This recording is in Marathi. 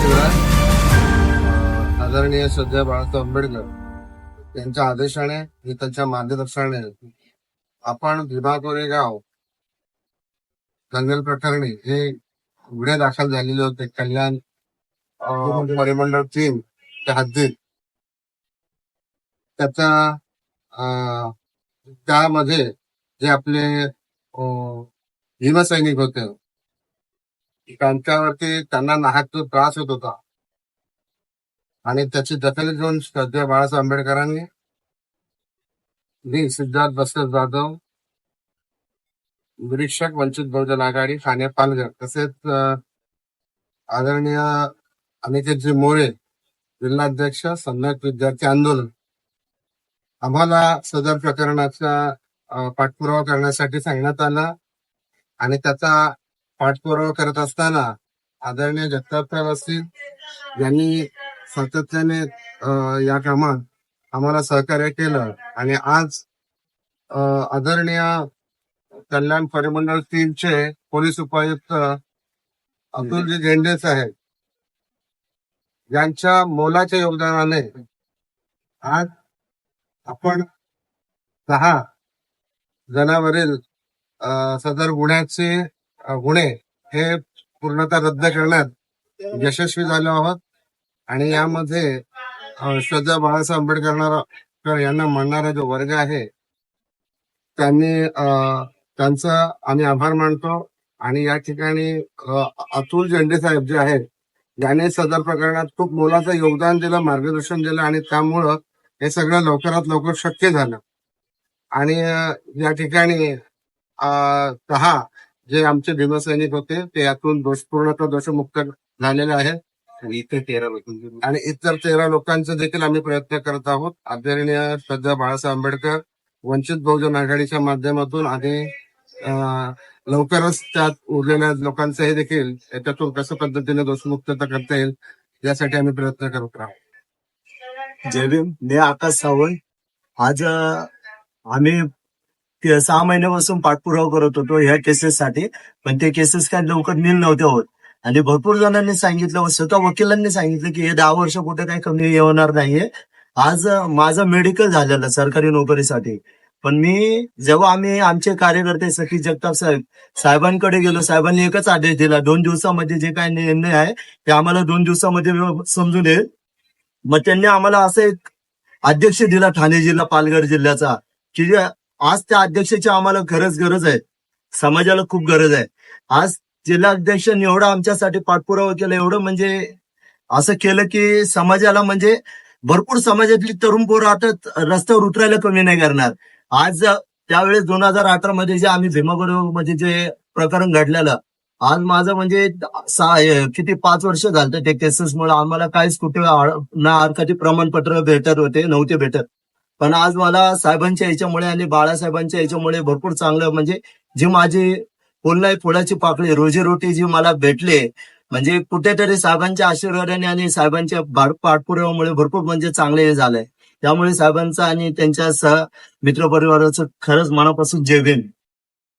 शिवराय आदरणीय सध्या बाळासाहेब आंबेडकर यांच्या आदेशाने आणि त्यांच्या मार्गदर्शनाने आपण भीमा कोरेगाव दंगल प्रकरणी हे गुन्हे दाखल झालेले होते. कल्याण परिमंडळ तीन त्या हद्दीत. त्याचा त्यामध्ये जे आपले भीमसैनिक होते त्यांच्यावरती त्यांना नाहक त्रास होत होता. आणि त्याची दखल घेऊन श्रद्धेय बाळासाहेब आंबेडकरांनी मी सिद्धार्थ बसव जाधव निरीक्षक वंचित बहुजन आघाडी ठाणे पालघर तसेच आदरणीय अनिकेतजी मोरे जिल्हाध्यक्ष सम्यक विद्यार्थी आंदोलन. आम्हाला सदर प्रकरणाचा पाठपुरावा करण्यासाठी सांगण्यात आला आणि त्याचा पाठपुरावा करत असताना आदरणीय जगताप साहेब असतील यांनी सातत्याने या कामात आम्हाला सहकार्य केलं आणि आज आदरणीय कल्याण परिमंडळ तीनचे पोलीस उपायुक्त अतुलजी झेंडे साहेब यांच्या मोलाच्या योगदानाने आज आपण सहा जणांवरील अं, सदर गुन्ह्याचे गुन्हे हे पूर्णतः रद्द करण्यात यशस्वी झालो आहोत. आणि यामध्ये श्रद्धा बाळासाहेब आंबेडकर यांना मानणारा जो वर्ग आहे त्यांनी त्यांचा आम्ही आभार मानतो. आणि या ठिकाणी अतुल झेंडे साहेब जे आहेत याने सदर प्रकरणात खूप मोलाचं योगदान दिलं मार्गदर्शन दिलं आणि त्यामुळं हे सगळं लवकरात लवकर शक्य झालं. आणि या ठिकाणी दहा जे आमचे भीमसैनिक होते ते यातून दोष पूर्णतः दोषमुक्त झालेले आहेत. इथे तेरा लोकांचे आणि इतर तेरा लोकांचे देखील आम्ही प्रयत्न करत आहोत. आदरणीय श्रद्धा बाळासाहेब आंबेडकर वंचित बहुजन आघाडीच्या माध्यमातून आणि लवकरच त्यात उरलेल्या लोकांचंही देखील याच्यातून कसं पद्धतीने दोषमुक्तता करता येईल यासाठी आम्ही प्रयत्न करत राहू जय भीम. मी आकाश सावंत. आज आम्ही सहा महिन्यापासून पाठपुरावा करत होतो ह्या केसेससाठी. पण ते केसेस काय लवकर नील नव्हते होत. आणि भरपूर जणांनी सांगितलं व स्वतः वकिलांनी सांगितलं की हे दहा वर्ष कुठे काही कमी येणार नाहीये. आज माझं मेडिकल झालेलं सरकारी नोकरीसाठी. पण मी जेव्हा आम्ही आमचे कार्यकर्ते सखी जगताप साहेब साहेबांकडे गेलो साहेबांनी एकच आदेश दिला दोन दिवसामध्ये जे काही निर्णय आहे ते आम्हाला दोन दिवसामध्ये समजून येईल. मग त्यांनी आम्हाला असं एक अध्यक्ष दिला ठाणे जिल्हा पालघर जिल्ह्याचा की आज त्या अध्यक्षाची आम्हाला खरंच गरज आहे. समाजाला खूप गरज आहे. आज जिल्हा अध्यक्षांनी एवढं आमच्यासाठी पाठपुरावा केला. एवढं म्हणजे असं केलं की समाजाला म्हणजे भरपूर समाजातली तरुण पोरं आता रस्त्यावर उतरायला कमी नाही करणार. आज त्यावेळेस दोन हजार अठरा मध्ये जे आम्ही भीमाबरोबरमध्ये जे प्रकरण घडलेलं आज माझं म्हणजे सहा किती पाच वर्ष झालं ते केसेसमुळे आम्हाला काहीच कुठे ना कधी प्रमाणपत्र भेटत होते नव्हते भेटत. पण आज मला साहेबांच्या याच्यामुळे आणि बाळासाहेबांच्या याच्यामुळे भरपूर चांगलं म्हणजे जी माझी पुन्हा फुलाची पाकळी रोजीरोटी जी मला भेटले म्हणजे कुठेतरी साहेबांच्या आशीर्वादाने आणि साहेबांच्या पाठपुराव्यामुळे भरपूर म्हणजे चांगले हे झालंय. त्यामुळे साहेबांचं आणि त्यांच्या सह मित्रपरिवाराचं खरंच मनापासून जय भीम.